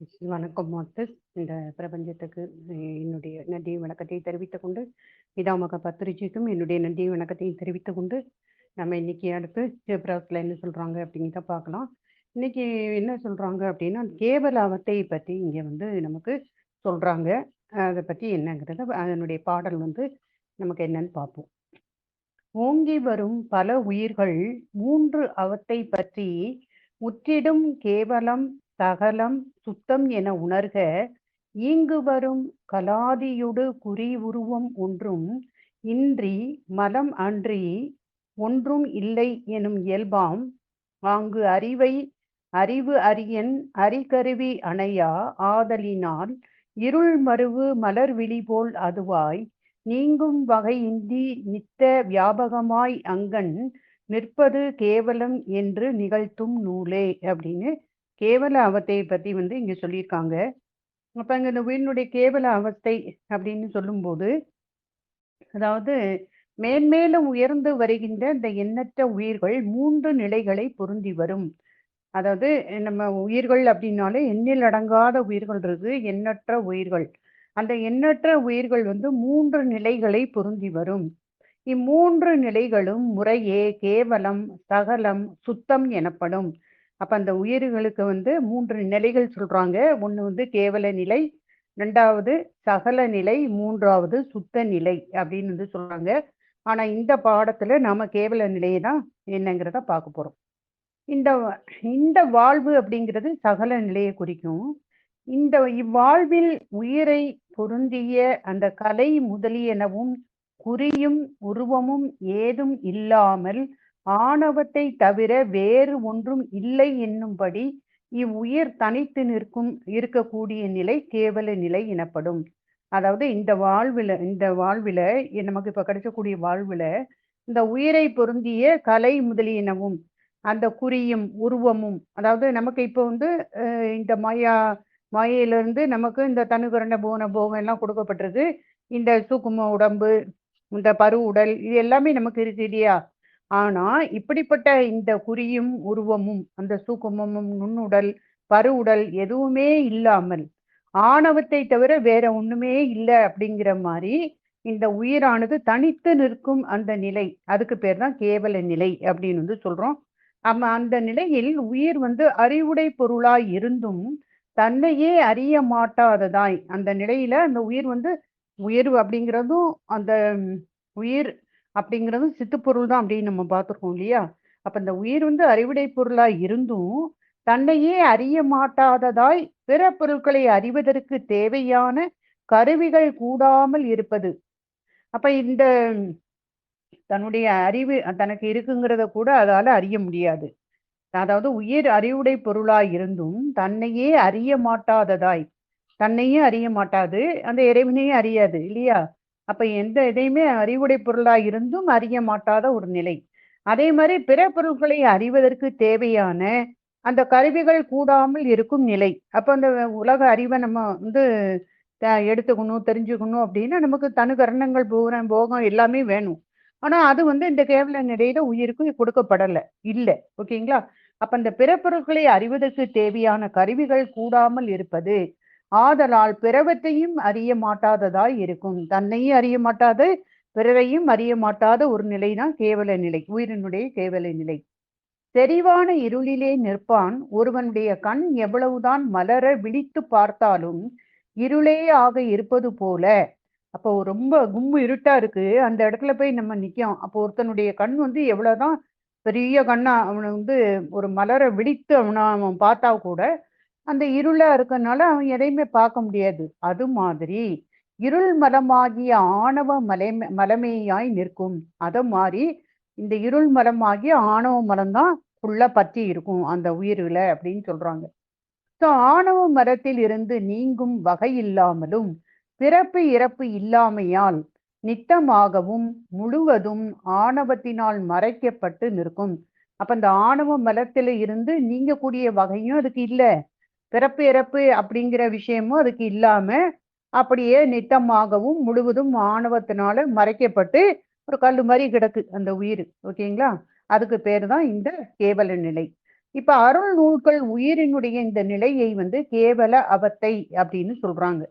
வணக்கம் மார்த்தஸ். இந்த பிரபஞ்சத்துக்கு என்னுடைய நன்றியும் வணக்கத்தையும் தெரிவித்துக் கொண்டு, பிதாமக பத்திரிஜிக்கும் என்னுடைய நன்றி வணக்கத்தையும் தெரிவித்துக் கொண்டு, நம்ம இன்னைக்கு அடுத்து ஜெப்ராஸ்ல என்ன சொல்றாங்க அப்படிங்கிறத பார்க்கலாம். இன்னைக்கு என்ன சொல்றாங்க அப்படின்னா, கேவலாவத்தை பத்தி இங்க வந்து நமக்கு சொல்றாங்க. அதை பத்தி என்னங்கிறத அதனுடைய பாடல் வந்து நமக்கு என்னன்னு பார்ப்போம். ஓங்கி வரும் பல உயிர்கள் மூன்று அவத்தை பற்றி முற்றிடும் கேவலம் சகலம் சுத்தம் என உணர்க ஈங்கு வரும் கலாதியுடு குறி உருவம் ஒன்றும் இன்றி மலம் அன்றி ஒன்றும் இல்லை எனும் இயல்பாம். ஆங்கு அறிவை அறிவு அரியன் அறிகருவி அணையா ஆதலினால் இருள் மருவு மலர் விழி போல் அதுவாய் நீங்கும் வகையின்றி நித்த வியாபகமாய் அங்கன் நிற்பது கேவலம் என்று நிகழ்த்தும் நூலே அப்படின்னு கேவல அவத்தையை பற்றி வந்து இங்கே சொல்லியிருக்காங்க. அப்போ அங்கே இந்த உயிரினுடைய கேவல அவஸ்தை அப்படின்னு சொல்லும்போது அதாவது மேன்மேலும் உயர்ந்து வருகின்ற இந்த எண்ணற்ற உயிர்கள் மூன்று நிலைகளை பொருந்தி வரும். அதாவது நம்ம உயிர்கள் அப்படின்னாலே எண்ணில் அடங்காத உயிர்கள் இருக்கு எண்ணற்ற உயிர்கள். அந்த எண்ணற்ற உயிர்கள் வந்து மூன்று நிலைகளை பொருந்தி வரும். இம்மூன்று நிலைகளும் முறையே கேவலம் சகலம் சுத்தம் எனப்படும். அப்ப அந்த உயிர்களுக்கு வந்து மூன்று நிலைகள் சொல்றாங்க. ஒண்ணு வந்து கேவல நிலை ரெண்டாவது சகல நிலை மூன்றாவது சுத்த நிலை அப்படின்னு வந்து சொல்றாங்க. ஆனா இந்த பாடத்துல நாம கேவல நிலையை தான் என்னங்கிறத பார்க்க போறோம். இந்த இந்த வாழ்வு அப்படிங்கிறது சகல நிலையை குறிக்கும். இந்த இவ்வாழ்வில் உயிரை பொருந்திய அந்த கலை முதலியனவும் குறியும் உருவமும் ஏதும் இல்லாமல் ஆணவத்தை தவிர வேறு ஒன்றும் இல்லை என்னும்படி இவ்வுயிர் தனித்து நிற்கும் இருக்கக்கூடிய நிலை கேவல நிலை எனப்படும். அதாவது இந்த வாழ்வில இந்த வாழ்வில நமக்கு இப்ப கிடைக்கக்கூடிய வாழ்வில இந்த உயிரை பொருந்திய கலை முதலியனவும் அந்த குறியும் உருவமும் அதாவது நமக்கு இப்போ வந்து இந்த மாயா மாயையிலிருந்து நமக்கு இந்த தனுகரண்ட போன போகம் எல்லாம் கொடுக்கப்பட்டிருக்கு. இந்த சூக்கும உடம்பு இந்த பரு உடல் இது எல்லாமே நமக்கு இருக்கு இல்லையா? ஆனா இப்படிப்பட்ட இந்த குறியும் உருவமும் அந்த சூக்குமமும் நுண்ணுடல் பரு உடல் எதுவுமே இல்லாமல் ஆணவத்தை தவிர வேற ஒண்ணுமே இல்லை அப்படிங்கிற மாதிரி இந்த உயிரானது தனித்து நிற்கும் அந்த நிலை அதுக்கு பேர் தான் கேவல நிலை அப்படின்னு வந்து சொல்றோம். நம்ம அந்த நிலையில் உயிர் வந்து அறிவுடை பொருளாய் இருந்தும் தன்னையே அறிய மாட்டாததாய் அந்த நிலையில அந்த உயிர் வந்து உயிர் அப்படிங்கிறதும் அந்த உயிர் அப்படிங்கிறதும் சித்துப்பொருள் தான் அப்படின்னு நம்ம பார்த்துருக்கோம் இல்லையா? அப்ப இந்த உயிர் வந்து அறிவுடை பொருளா இருந்தும் தன்னையே அறிய மாட்டாததாய் பிற பொருட்களை அறிவதற்கு தேவையான கருவிகள் கூடாமல் இருப்பது. அப்ப இந்த தன்னுடைய அறிவு தனக்கு இருக்குங்கிறத கூட அதால அறிய முடியாது. அதாவது உயிர் அறிவுடை பொருளா இருந்தும் தன்னையே அறிய மாட்டாததாய் தன்னையும் அறிய மாட்டாது அந்த இறைவனையும் அறியாது இல்லையா? அப்ப எந்த இதையுமே அறிவுடை பொருளா இருந்தும் அறிய மாட்டாத ஒரு நிலை. அதே மாதிரி பிற பொருள்களை அறிவதற்கு தேவையான அந்த கருவிகள் கூடாமல் இருக்கும் நிலை. அப்ப அந்த உலக அறிவை நம்ம வந்து எடுத்துக்கணும் தெரிஞ்சுக்கணும் அப்படின்னா நமக்கு தனு கரணங்கள் பூரம் போகம் எல்லாமே வேணும். ஆனா அது வந்து இந்த கேவல நிலையில உயிருக்கு கொடுக்கப்படலை. இல்லை. ஓகேங்களா? அப்ப அந்த பிற பொருட்களை அறிவதற்கு தேவையான கருவிகள் கூடாமல் இருப்பது ஆதலால் பிறவத்தையும் அறிய மாட்டாததாய் இருக்கும். தன்னையும் அறிய மாட்டாது பிறரையும் அறிய மாட்டாத ஒரு நிலைதான் கேவல நிலை உயிரினுடைய கேவல நிலை. தெரிவான இருளிலே நிற்பான் ஒருவனுடைய கண் எவ்வளவுதான் மலர விழித்து பார்த்தாலும் இருளே ஆக இருப்பது போல. அப்போ ரொம்ப கும்பு இருட்டா இருக்கு. அந்த இடத்துல போய் நம்ம நிற்கும் அப்போ ஒருத்தனுடைய கண் வந்து எவ்வளவுதான் பெரிய கண்ணா அவனை வந்து ஒரு மலரை விழித்து அவனை அவன் பார்த்தா கூட அந்த இருளா இருக்கனால அவன் எதையுமே பார்க்க முடியாது. அது மாதிரி இருள் மலமாகிய ஆணவ மலை மலமையாய் நிற்கும். அத மாதிரி இந்த இருள் மலமாகிய ஆணவ மலம்தான் ஃபுல்லா பற்றி இருக்கும் அந்த உயிர்களை அப்படின்னு சொல்றாங்க. ஸோ ஆணவ மரத்தில் இருந்து நீங்கும் வகை இல்லாமலும் பிறப்பு இறப்பு இல்லாமையால் நித்தமாகவும் முழுவதும் ஆணவத்தினால் மறைக்கப்பட்டு நிற்கும். அப்ப இந்த ஆணவ மலத்தில இருந்து நீங்கக்கூடிய வகையும் அதுக்கு இல்லை. பிறப்பு இறப்பு அப்படிங்கிற விஷயமும் அதுக்கு இல்லாம அப்படியே நிட்டமாகவும் முழுவதும் ஆணவத்தினால மறைக்கப்பட்டு ஒரு கல் மாதிரி கிடக்கு அந்த உயிர் ஓகேங்களா? அதுக்கு பேர் தான் இந்த கேவல நிலை. இப்ப அருள் நூல்கள் உயிரினுடைய இந்த நிலையை வந்து கேவல அவத்தை அப்படின்னு சொல்றாங்க.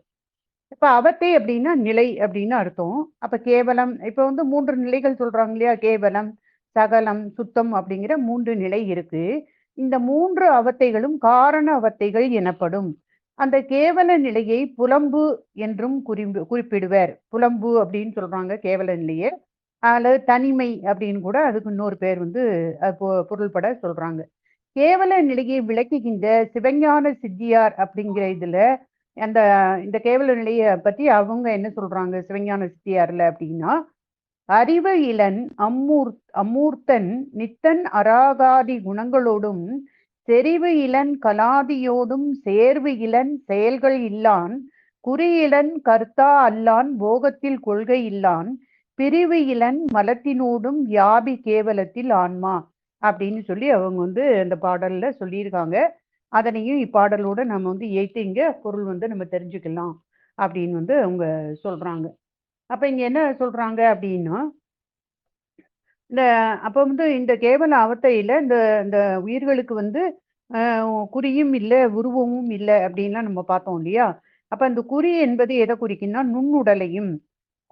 இப்ப அவத்தை அப்படின்னா நிலை அப்படின்னு அர்த்தம். அப்ப கேவலம் இப்ப வந்து மூன்று நிலைகள் சொல்றாங்க இல்லையா? கேவலம் சகலம் சுத்தம் அப்படிங்கிற மூன்று நிலை இருக்கு. இந்த மூன்று அவத்தைகளும் காரண அவத்தைகள் எனப்படும். அந்த கேவல நிலையை புலம்பு என்றும் குறிப்பு குறிப்பிடுவர். புலம்பு அப்படின்னு சொல்றாங்க கேவல நிலையை. அல்லது தனிமை அப்படின்னு கூட அதுக்கு இன்னொரு பேர் வந்து அது பொ- பொருள்பட சொல்றாங்க. கேவல நிலையை விளக்குகின்ற சிவஞான சித்தியார் அப்படிங்கிற இதுல அந்த இந்த கேவல நிலையை பத்தி அவங்க என்ன சொல்றாங்க சிவஞான சித்தியார்ல அப்படின்னா அறிவு இளன் அம்மூர் அம்மூர்த்தன் நித்தன் அராகாதி குணங்களோடும் செறிவு இளன் கலாதியோடும் சேர்வு இளன் செயல்கள் இல்லான் குறியிலன் கர்த்தா அல்லான் போகத்தில் கொள்கை இல்லான் பிரிவு இளன் மலத்தினோடும் வியாபி கேவலத்தில் ஆன்மா அப்படின்னு சொல்லி அவங்க வந்து அந்த பாடல்ல சொல்லியிருக்காங்க. அதனையும் இப்பாடலோட நம்ம வந்து ஏத்து இங்க பொருள் வந்து நம்ம தெரிஞ்சுக்கலாம் அப்படின்னு வந்து அவங்க சொல்றாங்க. அப்ப இங்க என்ன சொல்றாங்க அப்படின்னா இந்த அப்ப வந்து இந்த கேவல அவத்தையில இந்த இந்த உயிர்களுக்கு வந்து குறியும் இல்லை உருவமும் இல்லை அப்படின்லாம் நம்ம பார்த்தோம் இல்லையா? அப்ப அந்த குறி என்பது எதை குறிக்குன்னா நுண்ணுடலையும்.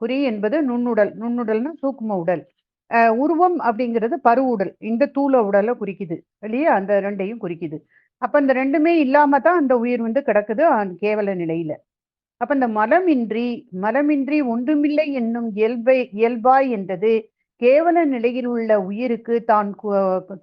குறி என்பது நுண்ணுடல். நுண்ணுடல்னா சூக்கும உடல். உருவம் அப்படிங்கிறது பருவுடல் இந்த தூள உடலை குறிக்குது இல்லையா? அந்த ரெண்டையும் குறிக்குது. அப்ப இந்த ரெண்டுமே இல்லாம தான் அந்த உயிர் வந்து கிடக்குது கேவல நிலையில. அப்ப இந்த மலமின்றி மலமின்றி ஒன்றுமில்லை என்னும் இயல்பை இயல்பாய் என்றது கேவல நிலையில் உள்ள உயிருக்கு தான்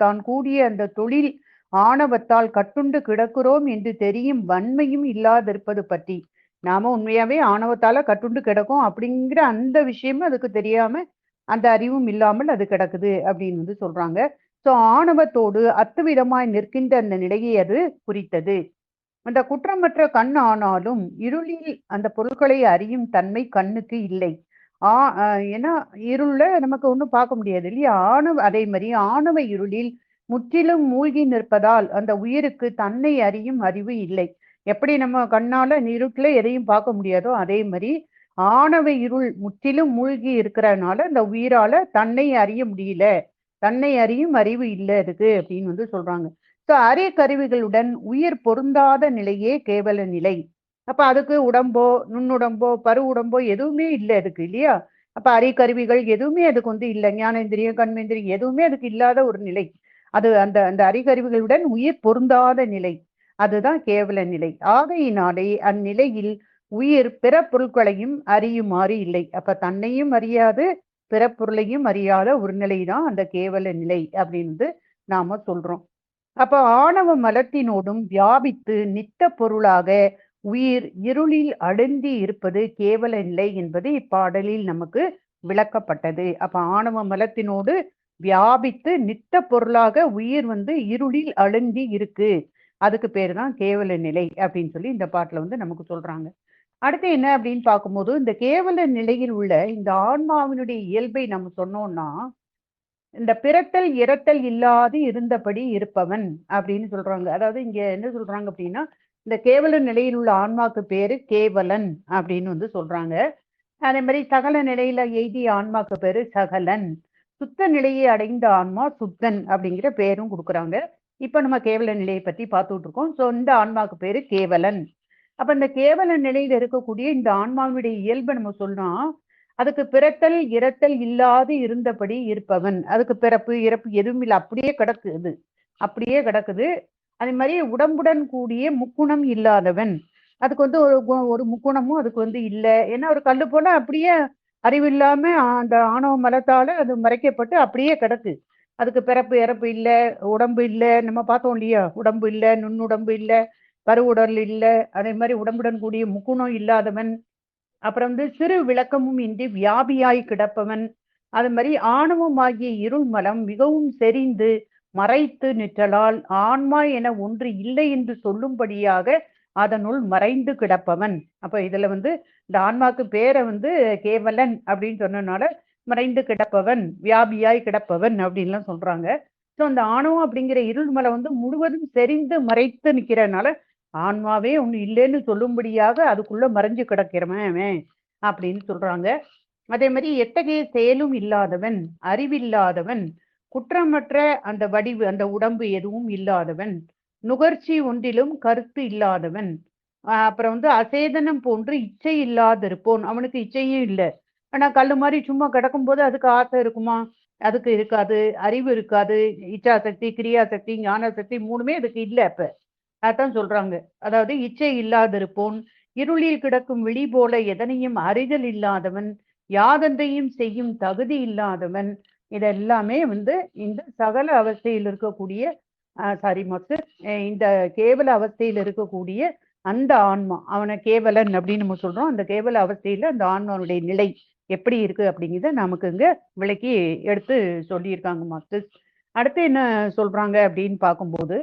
தான் கூடிய அந்த தொழில் ஆணவத்தால் கட்டுண்டு கிடக்கிறோம் என்று தெரியும் வன்மையும் இல்லாதிருப்பது பற்றி. நாம உண்மையாவே ஆணவத்தால கட்டுண்டு கிடக்கும் அப்படிங்கிற அந்த விஷயமும் அதுக்கு தெரியாம அந்த அறிவும் இல்லாமல் அது கிடக்குது அப்படின்னு வந்து சொல்றாங்க. சோ ஆணவத்தோடு அத்துவிதமாய் நிற்கின்ற அந்த நிலையை அது குறித்தது. அந்த குற்றமற்ற கண் ஆனாலும் இருளில் அந்த பொருட்களை அறியும் தன்மை கண்ணுக்கு இல்லை. ஆ ஏன்னா இருள நமக்கு ஒன்றும் பார்க்க முடியாது இல்லையா? ஆணவ அதே மாதிரி ஆணவ இருளில் முற்றிலும் மூழ்கி நிற்பதால் அந்த உயிருக்கு தன்னை அறியும் அறிவு இல்லை. எப்படி நம்ம கண்ணால இருட்டில் எதையும் பார்க்க முடியாதோ அதே மாதிரி ஆணவ இருள் முற்றிலும் மூழ்கி இருக்கிறதுனால அந்த உயிரால தன்னை அறிய முடியல. தன்னை அறியும் அறிவு இல்லை அதுக்கு அப்படின்னு வந்து சொல்றாங்க. அரிய கருவிகளுடன் உயிர் பொருந்தாத நிலையே கேவல நிலை. அப்ப அதுக்கு உடம்போ நுண்ணுடம்போ பரு உடம்போ எதுவுமே இல்லை அதுக்கு இல்லையா? அப்ப அரிய கருவிகள் எதுவுமே அதுக்கு வந்து இல்லை. ஞானேந்திரியம் கண்மேந்திரியம் எதுவுமே அதுக்கு இல்லாத ஒரு நிலை. அது அந்த அந்த அறிகருவிகளுடன் உயிர் பொருந்தாத நிலை. அதுதான் கேவல நிலை. ஆகையினாலே அந்நிலையில் உயிர் பிற பொருட்களையும் அறியுமாறு இல்லை. அப்ப தன்னையும் அறியாது பிற பொருளையும் அறியாத ஒரு நிலை தான் அந்த கேவல நிலை அப்படின்னு வந்து நாம சொல்றோம். அப்ப ஆணவ மலத்தினோடும் வியாபித்து நித்த பொருளாக உயிர் இருளில் அழுந்தி இருப்பது கேவல நிலை என்பது இப்பாடலில் நமக்கு விளக்கப்பட்டது. அப்ப ஆணவ மலத்தினோடு வியாபித்து நித்த பொருளாக உயிர் வந்து இருளில் அழுந்தி இருக்கு. அதுக்கு பேர் தான் கேவல நிலை அப்படின்னு சொல்லி இந்த பாட்டுல வந்து நமக்கு சொல்றாங்க. அடுத்து என்ன அப்படின்னு பார்க்கும்போது இந்த கேவல நிலையில் உள்ள இந்த ஆன்மாவினுடைய இயல்பை நம்ம சொன்னோம்னா இந்த பிறத்தல் இறத்தல் இல்லாது இருந்தபடி இருப்பவன் அப்படின்னு சொல்றாங்க. அதாவது இங்க என்ன சொல்றாங்க அப்படின்னா இந்த கேவல நிலையில் உள்ள ஆன்மாக்கு பேரு கேவலன் அப்படின்னு வந்து சொல்றாங்க. அதே மாதிரி சகல நிலையில எய்திய ஆன்மாக்கு பேரு சகலன். சுத்த நிலையை அடைந்த ஆன்மா சுத்தன் அப்படிங்கிற பேரும் கொடுக்குறாங்க. இப்ப நம்ம கேவல நிலையை பத்தி பார்த்துட்டு இருக்கோம். ஸோ இந்த ஆன்மாக்கு பேரு கேவலன். அப்ப இந்த கேவல நிலையில இருக்கக்கூடிய இந்த ஆன்மாவுடைய இயல்பை நம்ம சொன்னா அதுக்கு பிறத்தல் இறத்தல் இல்லாது இருந்தபடி இருப்பவன். அதுக்கு பிறப்பு இறப்பு எதுவும் இல்லை. அப்படியே கிடக்குது. அப்படியே கிடக்குது. அதே மாதிரி உடம்புடன் கூடிய முக்குணம் இல்லாதவன். அதுக்கு வந்து ஒரு ஒரு முக்குணமும் அதுக்கு வந்து இல்லை. ஏன்னா ஒரு கல்லு போல அப்படியே அறிவில்லாம அந்த ஆணவ மலத்தால அது மறைக்கப்பட்டு அப்படியே கிடக்கு. அதுக்கு பிறப்பு இறப்பு இல்லை. உடம்பு இல்லை. நம்ம பார்த்தோம் இல்லையா? உடம்பு இல்லை. நுண்ணுடம்பு இல்லை. பருவுடல் இல்லை. அதே மாதிரி உடம்புடன் கூடிய முக்குணம் இல்லாதவன். அப்புறம் வந்து சிறு விளக்கமும் இன்றி வியாபியாய் கிடப்பவன். அது மாதிரி ஆணவமாகிய இருள்மலம் இருள் மலம் மிகவும் செறிந்து மறைத்து நிற்றலால் ஆன்மா என ஒன்று இல்லை என்று சொல்லும்படியாக அதனுள் மறைந்து கிடப்பவன். அப்ப இதுல வந்து இந்த ஆன்மாக்கு பேரை வந்து கேவலன் அப்படின்னு சொன்னனால மறைந்து கிடப்பவன் வியாபியாய் கிடப்பவன் அப்படின்லாம் சொல்றாங்க. ஸோ அந்த ஆணவம் அப்படிங்கிற இருள் மலம் வந்து முழுவதும் செறிந்து மறைத்து நிற்கிறனால ஆன்மாவே ஒன்று இல்லைன்னு சொல்லும்படியாக அதுக்குள்ள மறைஞ்சு கிடக்கிறவன் அவன் அப்படின்னு சொல்றாங்க. அதே மாதிரி எத்தகைய செயலும் இல்லாதவன் அறிவில்லாதவன் குற்றமற்ற அந்த வடிவு அந்த உடம்பு எதுவும் இல்லாதவன் நுகர்ச்சி ஒன்றிலும் கருத்து இல்லாதவன் அப்புறம் வந்து அசேதனம் போன்று இச்சை இல்லாதிருப்போன். அவனுக்கு இச்சையும் இல்லை. ஆனா கல்லு மாதிரி சும்மா கிடக்கும்போது அதுக்கு ஆசை இருக்குமா? அதுக்கு இருக்காது. அறிவு இருக்காது. இச்சாசக்தி கிரியாசக்தி கிரியா சக்தி ஞான சக்தி மூணுமே அதுக்கு இல்லை அப்ப. அதான் சொல்றாங்க. அதாவது இச்சை இல்லாதிருப்போன் இருளில் கிடக்கும் விழி போல எதனையும் அறிதல் இல்லாதவன் யாதந்தையும் செய்யும் தகுதி இல்லாதவன். இதெல்லாமே வந்து இந்த சகல அவஸ்தையில் இருக்கக்கூடிய சாரி மாஸ்டர் இந்த கேவல அவஸ்தையில் இருக்கக்கூடிய அந்த ஆன்மா. அவனை கேவலன் அப்படின்னு நம்ம சொல்றோம். அந்த கேவல அவஸ்தையில அந்த ஆன்மாவுடைய நிலை எப்படி இருக்கு அப்படிங்கிறத நமக்கு இங்க விளக்கி எடுத்து சொல்லியிருக்காங்க மாஸ்டர்ஸ் அடுத்து என்ன சொல்றாங்க அப்படின்னு பார்க்கும்போது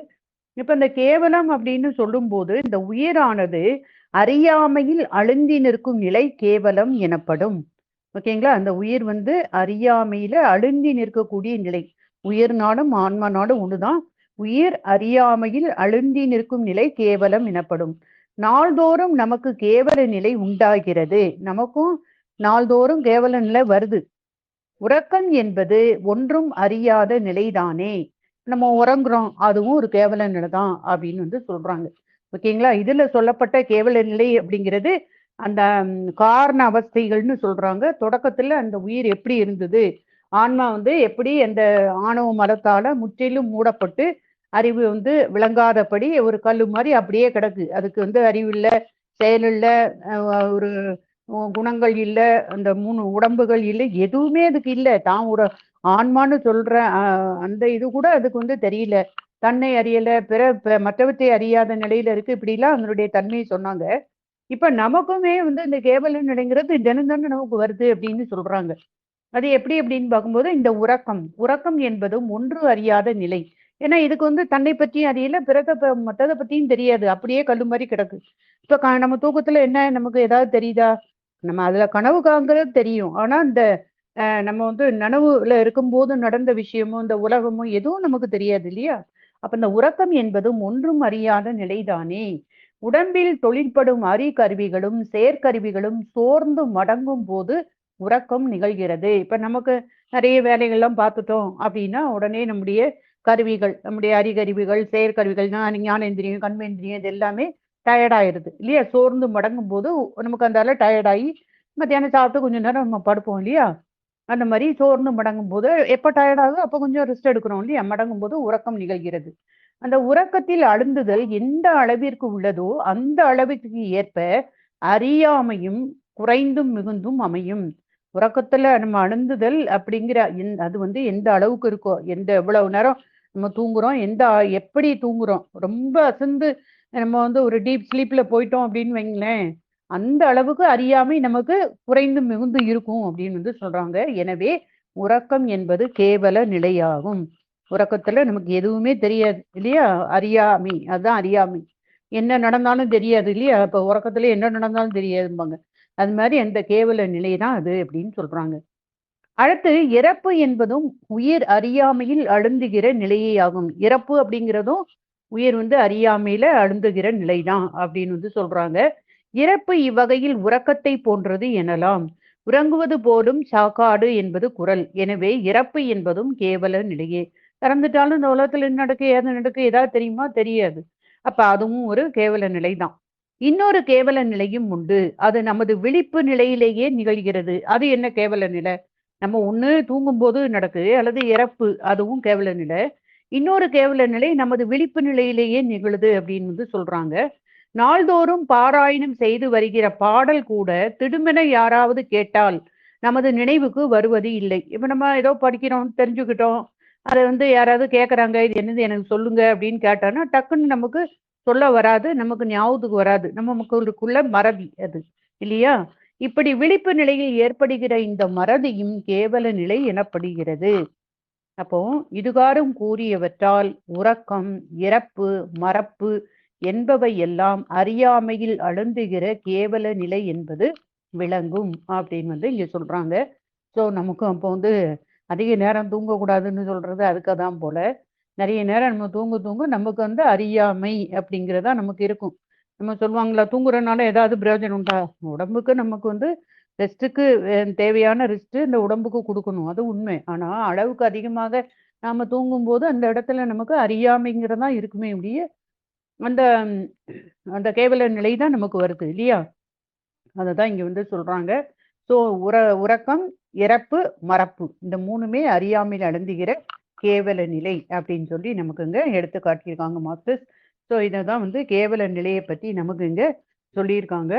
இப்ப இந்த கேவலம் அப்படின்னு சொல்லும்போது இந்த உயிரானது அறியாமையில் அழுந்தி நிற்கும் நிலை கேவலம் எனப்படும். ஓகேங்களா? அந்த உயிர் வந்து அறியாமையில அழுந்தி நிற்கக்கூடிய நிலை. உயிர் நாடும் ஆன்மா நாடும் ஒண்ணுதான். உயிர் அறியாமையில் அழுந்தி நிற்கும் நிலை கேவலம் எனப்படும். நாள்தோறும் நமக்கு கேவல நிலை உண்டாகிறது. நமக்கும் நாள்தோறும் கேவல நிலை வருது. உறக்கம் என்பது ஒன்றும் அறியாத நிலைதானே. நம்ம உறங்குறோம் அதுவும் ஒரு கேவல நிலை தான் அப்படின்னு வந்து சொல்றாங்க. ஓகேங்களா இதுல சொல்லப்பட்ட கேவல நிலை அப்படிங்கிறது அந்த காரண அவஸ்தைகள்னு சொல்றாங்க. தொடக்கத்துல அந்த உயிர் எப்படி இருந்தது? ஆன்மா வந்து எப்படி அந்த ஆணவ மரத்தால முற்றிலும் மூடப்பட்டு அறிவு வந்து விளங்காதபடி ஒரு கல் மாதிரி அப்படியே கிடக்கு. அதுக்கு வந்து அறிவு இல்லை செயல் இல்லை ஒரு குணங்கள் இல்லை அந்த மூணு உடம்புகள் இல்லை எதுவுமே அதுக்கு இல்லை. தான் ஒரு ஆன்மான்னு சொல்ற அந்த இது கூட அதுக்கு வந்து தெரியல. தன்னை அறியல பிற மற்றவற்றை அறியாத நிலையில இருக்கு. இப்படிலாம் அதனுடைய தன்மையை சொன்னாங்க. இப்ப நமக்குமே வந்து இந்த கேவல நிலைங்கிறது தினந்தானே நமக்கு வருது அப்படின்னு சொல்றாங்க. அது எப்படி அப்படின்னு பார்க்கும்போது இந்த உறக்கம். உறக்கம் என்பதும் ஒன்று அறியாத நிலை. ஏன்னா இதுக்கு வந்து தன்னை பற்றியும் அறியல பிறகு மற்றதை பத்தியும் தெரியாது. அப்படியே கல்லு மாதிரி கிடக்கு. இப்ப நம்ம தூக்கத்துல என்ன நமக்கு ஏதாவது தெரியுதா? நம்ம அதுல கனவு காங்கிறது தெரியும். ஆனா இந்த நம்ம வந்து நனவுல இருக்கும்போது நடந்த விஷயமும் இந்த உலகமும் எதுவும் நமக்கு தெரியாது இல்லையா? அப்ப இந்த உறக்கம் என்பதும் ஒன்றும் அறியாத நிலைதானே? உடம்பில் தொழிற்படும் அறிகருவிகளும் செயற்கருவிகளும் சோர்ந்து மடங்கும் போது உறக்கம் நிகழ்கிறது. இப்ப நமக்கு நிறைய வேலைகள்லாம் பார்த்துட்டோம் அப்படின்னா உடனே நம்முடைய கருவிகள் நம்முடைய அறிகருவிகள் செயற்கருவிகள் ஞானேந்திரியம் கண்மேந்திரியம் இது எல்லாமே டயர்டாயிருது இல்லையா? சோர்ந்து மடங்கும் போது நமக்கு அந்த டயர்டாகி மத்தியானம் சாப்பிட்டு கொஞ்ச நேரம் நம்ம படுப்போம் இல்லையா? அந்த மாதிரி சோர்ந்து மடங்கும் போது எப்போ டயர்டாகுது அப்போ கொஞ்சம் ரெஸ்ட் எடுக்கிறோம் இல்லையா? மடங்கும் போது உறக்கம் நிகழ்கிறது. அந்த உறக்கத்தில் அழுந்துதல் எந்த அளவிற்கு உள்ளதோ அந்த அளவிற்கு ஏற்ப அறியாமையும் குறைந்தும் மிகுந்தும் அமையும். உறக்கத்துல நம்ம அழுந்துதல் அப்படிங்கிற அது வந்து எந்த அளவுக்கு இருக்கோ எந்த எவ்வளவு நேரம் நம்ம தூங்குறோம் எந்த எப்படி தூங்குறோம்? ரொம்ப அசந்து நம்ம வந்து ஒரு டீப் ஸ்லீப்ல போயிட்டோம் அப்படின்னு வைங்களேன். அந்த அளவுக்கு அறியாமை நமக்கு குறைந்து மிகுந்து இருக்கும் அப்படின்னு வந்து சொல்றாங்க. எனவே உறக்கம் என்பது கேவல நிலையாகும். உறக்கத்துல நமக்கு எதுவுமே தெரியாது இல்லையா? அறியாமை அதுதான் அறியாமை. என்ன நடந்தாலும் தெரியாது இல்லையா? இப்ப உறக்கத்துல என்ன நடந்தாலும் தெரியாதும்பாங்க. அது மாதிரி அந்த கேவல நிலை தான் அது அப்படின்னு சொல்றாங்க. அடுத்து இறப்பு என்பதும் உயிர் அறியாமையில் அழுந்துகிற நிலையே ஆகும் இறப்பு அப்படிங்கிறதும் உயிர் வந்து அறியாமையில அழுந்துகிற நிலைதான் அப்படின்னு வந்து சொல்றாங்க. இறப்பு இவ்வகையில் உறக்கத்தை போன்றது எனலாம். உறங்குவது போலும் சாக்காடு என்பது குரல். எனவே இறப்பு என்பதும் கேவல நிலையே. இறந்துட்டாலும் இந்த உலகத்துல என்ன நடக்கு ஏது நடக்கு ஏதாவது தெரியுமா? தெரியாது. அப்ப அதுவும் ஒரு கேவல நிலைதான். இன்னொரு கேவல நிலையும் உண்டு. அது நமது விழிப்பு நிலையிலேயே நிகழ்கிறது. அது என்ன கேவல நிலை? நம்ம ஒண்ணு தூங்கும் போது நடக்குது அல்லது இறப்பு அதுவும் கேவல நிலை. இன்னொரு கேவல நிலை நமது விழிப்பு நிலையிலேயே நிகழுது அப்படின்னு வந்து சொல்றாங்க. நாள்தோறும் பாராயணம் செய்து வருகிற பாடல் கூட திடுமென யாராவது கேட்டால் நமது நினைவுக்கு வருவது இல்லை. இப்ப நம்ம ஏதோ படிக்கிறோம் தெரிஞ்சுக்கிட்டோம். அதை வந்து யாராவது கேட்குறாங்க இது என்னது எனக்கு சொல்லுங்க அப்படின்னு கேட்டான்னா டக்குன்னு நமக்கு சொல்ல வராது நமக்கு ஞாபகத்துக்கு வராது. நம்ம மக்களுக்குள்ள மறதி அது இல்லையா? இப்படி விழிப்பு நிலையில் ஏற்படுகிற இந்த மறதியும் கேவல நிலை எனப்படுகிறது. அப்போ இதுகாரும் கூறியவற்றால் உறக்கம் இறப்பு மறப்பு என்பவை எல்லாம் அறியாமையில் அழுந்துகிற கேவல நிலை என்பது விளங்கும் அப்படின்னு வந்து இங்க சொல்றாங்க. ஸோ நமக்கும் அப்போ வந்து அதிக நேரம் தூங்கக்கூடாதுன்னு சொல்றது அதுக்கு தான் போல. நிறைய நேரம் நம்ம தூங்க தூங்க நமக்கு வந்து அறியாமை அப்படிங்கிறதா நமக்கு இருக்கும். நம்ம சொல்லுவாங்களா தூங்குறதுனால ஏதாவது பிரயோஜனம் உண்டா? உடம்புக்கு நமக்கு வந்து ரெஸ்ட்டுக்கு தேவையான ரெஸ்ட்டு இந்த உடம்புக்கு கொடுக்கணும். அது உண்மை. ஆனால் அளவுக்கு அதிகமாக நாம தூங்கும்போது அந்த இடத்துல நமக்கு அறியாமைங்கிறதா இருக்குமே இப்படியே அந்த அந்த கேவல நிலை தான் நமக்கு வருது இல்லையா? அதை தான் இங்க வந்து சொல்றாங்க. ஸோ உற உறக்கம் இறப்பு மறப்பு இந்த மூணுமே அறியாமையில் அடந்துகிற கேவல நிலை அப்படின்னு சொல்லி நமக்கு இங்க எடுத்து காட்டியிருக்காங்க மாஸ்டர்ஸ் ஸோ இதை தான் வந்து கேவல நிலையை பற்றி நமக்கு இங்க சொல்லியிருக்காங்க.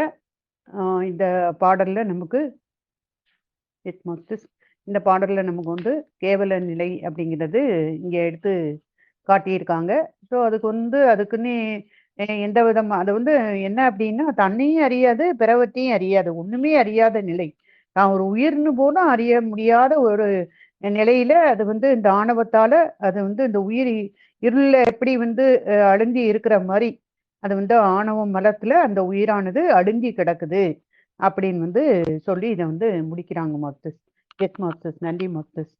இந்த பாடல்ல நமக்கு எஸ் மாஸ்டர்ஸ் இந்த பாடல்ல நமக்கு வந்து கேவல நிலை அப்படிங்கிறது இங்கே எடுத்து காட்டியிருக்காங்க. ஸோ அதுக்கு வந்து அதுக்குன்னு எந்த விதமா அது வந்து என்ன அப்படின்னா தன்னையும் அறியாது பிறவற்றையும் அறியாது. ஒண்ணுமே அறியாத நிலை. தான் ஒரு உயிர்னு போல அறிய முடியாத ஒரு நிலையில அது வந்து இந்த ஆணவத்தால அது வந்து இந்த உயிர் இருள எப்படி வந்து அழுந்தி இருக்கிற மாதிரி அது வந்து ஆணவம் மலத்துல அந்த உயிரானது அழுந்தி கிடக்குது அப்படின்னு வந்து சொல்லி இதை வந்து முடிக்கிறாங்க மாஸ்டர்ஸ் எஸ் மாஸ்டர்ஸ் நன்றி மாஸ்டர்ஸ்